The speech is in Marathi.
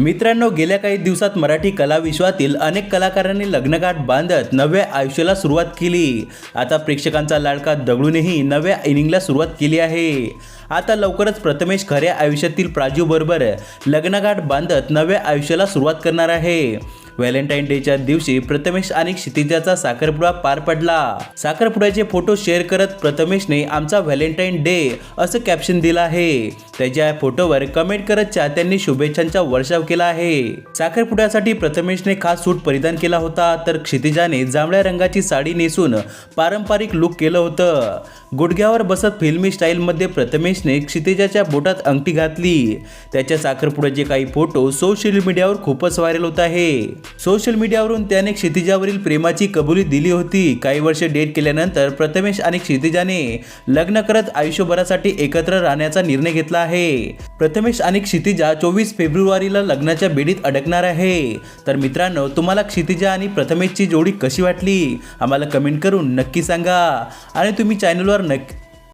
मित्रांनो गेल्या काही दिवसात मराठी कला विश्वातील अनेक कलाकारांनी लग्नगाठ बांधत नव्या आयुष्याला सुरुवात केली. आता प्रेक्षकांचा लाडका दगडूनही नव्या इनिंगला सुरुवात केली आहे. आता लवकरच प्रथमेश खऱ्या आयुष्यातील प्राजूबरोबर लग्नगाठ बांधत नव्या आयुष्याला सुरुवात करणार आहे. व्हॅलेंटाईन डेच्या दिवशी प्रथमेश आणि क्षितिजाचा साखरपुडा पार पडला. साखरपुड्याचे फोटो शेअर करत प्रथमेशने आमचा व्हॅलेंटाईन डे असं कॅप्शन दिलं आहे. त्याच्या फोटोवर कमेंट करत चाहत्यांनी शुभेच्छांचा वर्षाव केला आहे. साखरपुड्यासाठी प्रथमेशने खास सूट परिधान केला होता तर क्षितिजाने जांभळ्या रंगाची साडी नेसून पारंपरिक लुक केलं होतं. गुडघ्यावर बसत फिल्मी स्टाईलमध्ये प्रथमेशने क्षितिजाच्या बोटात अंगठी घातली. त्याच्या साखरपुड्याचे काही फोटो सोशल मीडियावर खूपच व्हायरल होत आहे. सोशल मीडियावरून त्याने क्षितिजावरील प्रेमाची कबुली दिली होती. काही वर्षे डेट केल्यानंतर प्रथमेश आणि क्षितिजाने लग्न करत आयुष्यभरासाठी एकत्र राहण्याचा निर्णय घेतला आहे. प्रथमेश आणि क्षितिजा चोवीस फेब्रुवारीला लग्नाच्या बेडीत अडकणार आहे. तर मित्रांनो तुम्हाला क्षितिजा आणि प्रथमेशची जोडी कशी वाटली? आम्हाला कमेंट करून नक्की सांगा. आणि तुम्ही चॅनलवर नक्की